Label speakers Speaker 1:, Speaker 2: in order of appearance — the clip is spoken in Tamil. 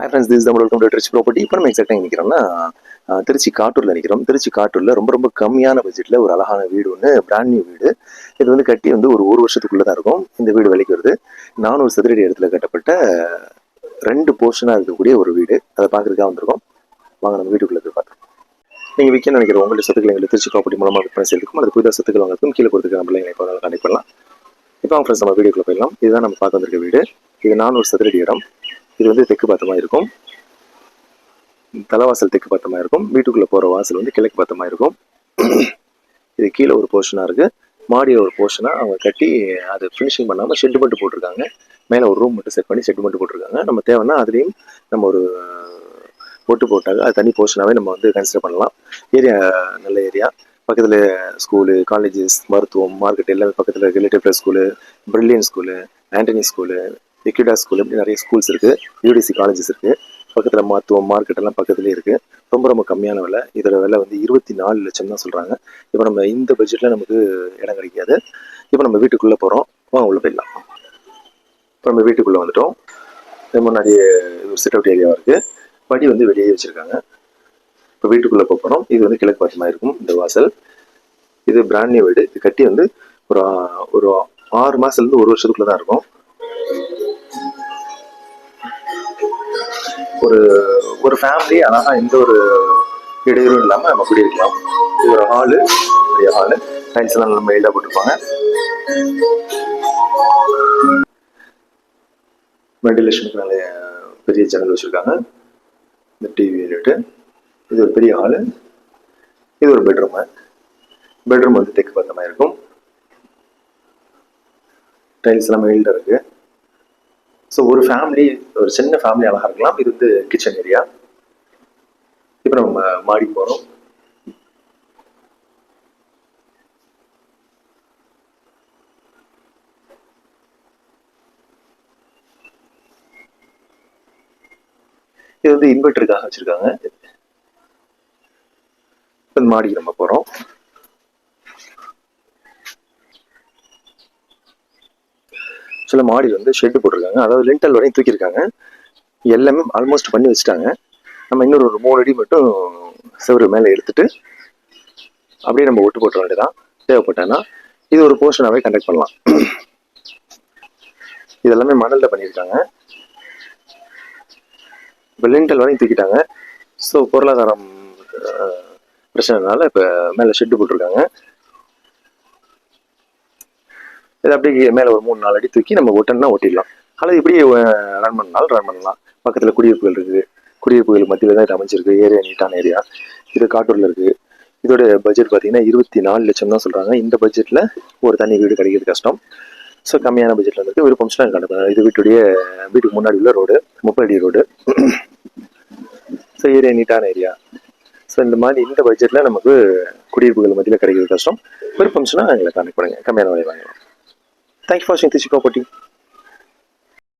Speaker 1: Hi friends this Tamil welcome to Trichy property இப்போ நம்ம எக்ஸாக்டாக நிற்கிறோம்னா திருச்சி காட்டூரில் நிற்கிறோம் திருச்சி காட்டூரில் ரொம்ப ரொம்ப கம்மியான பட்ஜெட்டில் ஒரு அழகான வீடு ஒன்று பிராண்ட் நியூ வீடு. இது வந்து கட்டி வந்து ஒரு ஒரு வருஷத்துக்குள்ளே தான் இருக்கும். இந்த வீடு விலைக்கு வருது. நானூறு சதுரடி இடத்துல கட்டப்பட்ட ரெண்டு போர்ஷனாக இருக்கக்கூடிய ஒரு வீடு. அதை பார்க்குறதுக்காக வந்திருக்கோம். வாங்க நம்ம வீட்டுக்குள்ளே போய் பார்த்துருக்கோம் நீங்கள் விற்க நினைக்கிற உங்களுடைய சொத்துக்கள் எங்களுக்கு திருச்சி ப்ராப்பர்ட்டி மூலமாக விற்பனை செய்திருக்கும். அது புதிதாக சொத்துக்கள் வாங்கிறதுக்கும் கீழே கொடுத்துருக்க நம்மளை எங்களை இப்போ பண்ணலாம். இப்போ ஃப்ரெண்ட்ஸ் நம்ம வீடியோக்குள்ளே போயிடலாம். இதுதான் நம்ம பார்த்து வந்திருக்க வீடு. இது நானூறு சதுரடி இடம். இது வந்து தெற்கு பார்த்தமா இருக்கும். தலைவாசல் தெற்கு பார்த்தமா இருக்கும். வீட்டுக்குள்ளே போகிற வாசல் வந்து கிழக்கு பார்த்தமா இருக்கும். இது கீழே ஒரு போர்ஷனாக இருக்குது மாடியில் ஒரு போர்ஷனாக அவங்க கட்டி அது ஃபினிஷிங் பண்ணாமல் ஷெட் மட்டும் போட்டிருக்காங்க. மேலே ஒரு ரூம் மட்டும் செட் பண்ணி ஷெட் மட்டும் போட்டிருக்காங்க. நம்ம தேவைன்னா அதுலேயும் நம்ம ஒரு போட்டு போட்டாங்க அது தனி போர்ஷனாகவே நம்ம வந்து கன்சிடர் பண்ணலாம். ஏரியா நல்ல ஏரியா பக்கத்தில் ஸ்கூலு காலேஜஸ் மருத்துவம் மார்க்கெட் எல்லாமே பக்கத்தில் relative school brilliant school Antony school எக்யூடா school இப்படி நிறைய ஸ்கூல்ஸ் இருக்குது யூடிசி காலேஜஸ் இருக்குது பக்கத்தில் மருத்துவம் மார்க்கெட் எல்லாம் பக்கத்துலேயே இருக்குது ரொம்ப ரொம்ப கம்மியான விலை. இதோட விலை வந்து இருபத்தி நாலு லட்சம் தான் சொல்கிறாங்க இப்போ நம்ம இந்த பட்ஜெட்டில் நமக்கு இடம் கிடைக்காது. இப்போ நம்ம வீட்டுக்குள்ளே போகிறோம் வாங்க உள்ளே போயிடலாம். இப்போ நம்ம வீட்டுக்குள்ளே வந்துட்டோம். இது முன்னாடி ஒரு செட் அவுட் ஏரியாவாக இருக்குது படி வந்து வெளியே வச்சுருக்காங்க. இப்போ வீட்டுக்குள்ளே போகிறோம் இது வந்து கிழக்கு பார்த்தமா இருக்கும் இந்த வாசல். இது பிராண்ட் நியூ வீடு. இது கட்டி வந்து ஒரு ஒரு ஆறு மாதத்துலேருந்து ஒரு வருஷத்துக்குள்ளே தான் இருக்கும். ஒரு ஒரு ஃபேமிலி அழகாக எந்த ஒரு இடையூறும் இல்லாமல் நம்ம குடியிருக்கலாம் இது ஒரு ஹாலு பெரிய ஹாலு டைல்ஸ் எல்லாம் நம்ம மெயிலாக போட்டிருப்பாங்க. வெண்டிலேஷனுக்கு நல்ல பெரிய ஜன்னல் வச்சுருக்காங்க. இந்த டிவி யூனிட்டு இது ஒரு பெரிய ஹாலு இது ஒரு பெட்ரூமு பெட்ரூம் வந்து தெற்கு பக்கமாக இருக்கும். டைல்ஸ் எல்லாம் மெயில்டாக இருக்குது ஸோ ஒரு ஃபேமிலி ஒரு சின்ன ஃபேமிலி அழகாக இருக்கலாம். இது வந்து கிச்சன் ஏரியா இப்போ நம்ம மாடி போகிறோம் இது வந்து இன்வெர்டருக்காக வச்சிருக்காங்க. மாடி மாடிக்கு நம்ம போகிறோம் சில மாடி வந்து ஷெட் போட்டிருக்காங்க. அதாவது லிண்டல் வரையும் தூக்கியிருக்காங்க. எல்லாமே ஆல்மோஸ்ட் பண்ணி வச்சுட்டாங்க. நம்ம இன்னொரு ஒரு மூணு அடி மட்டும் செவரு மேலே எடுத்துட்டு அப்படியே நம்ம ஒட்டு போட்டுற வேண்டியதான் தேவைப்பட்டேன்னா இது ஒரு போர்ஷனாகவே கண்டக்ட் பண்ணலாம். இதெல்லாமே மணலில் பண்ணியிருக்காங்க. இப்போ லிண்டல் வரையும் தூக்கிட்டாங்க. ஸோ பொருளாதாரம் பிரச்சனைனால இப்போ மேலே ஷெட்டு போட்டிருக்காங்க. இது அப்படியே மேலே ஒரு மூணு நாலு அடி தூக்கி நம்ம ஒட்டணும்னா ஒட்டிடலாம். அல்லது இப்படி ரன் பண்ணாலும் ரன் பண்ணலாம். பக்கத்தில் குடியிருப்புகள் இருக்குது. குடியிருப்புகள் மத்தியில் தான் இது அமைஞ்சிருக்கு. ஏரியா நீட்டான ஏரியா இது காட்டூரில் இருக்குது இதோட பட்ஜெட் பார்த்தீங்கன்னா இருபத்தி நாலு லட்சம் தான் சொல்கிறாங்க இந்த பட்ஜெட்டில் ஒரு தனி வீடு கிடைக்கிறது கஷ்டம். ஸோ கம்மியான பட்ஜெட்டில் இருக்கு விருப்பம் கண்டிப்பாக இது வீட்டுடைய வீட்டுக்கு முன்னாடி உள்ள ரோடு முப்பது அடி ரோடு ஸோ ஏரியா நீட்டான ஏரியா ஸோ இந்த மாதிரி இந்த பட்ஜெட்டில் நமக்கு குடியிருப்புகள் மத்தியில் கிடைக்கிறது கஷ்டம். விருப்பம்ஸ்னா எங்களை கான்டெக்ட் பண்ணுங்கள் கம்மியான விலை வாங்கலாம் தேங்க்யூ ஃபார் வாட்சிங் திருச்சி ப்ராப்பர்ட்டி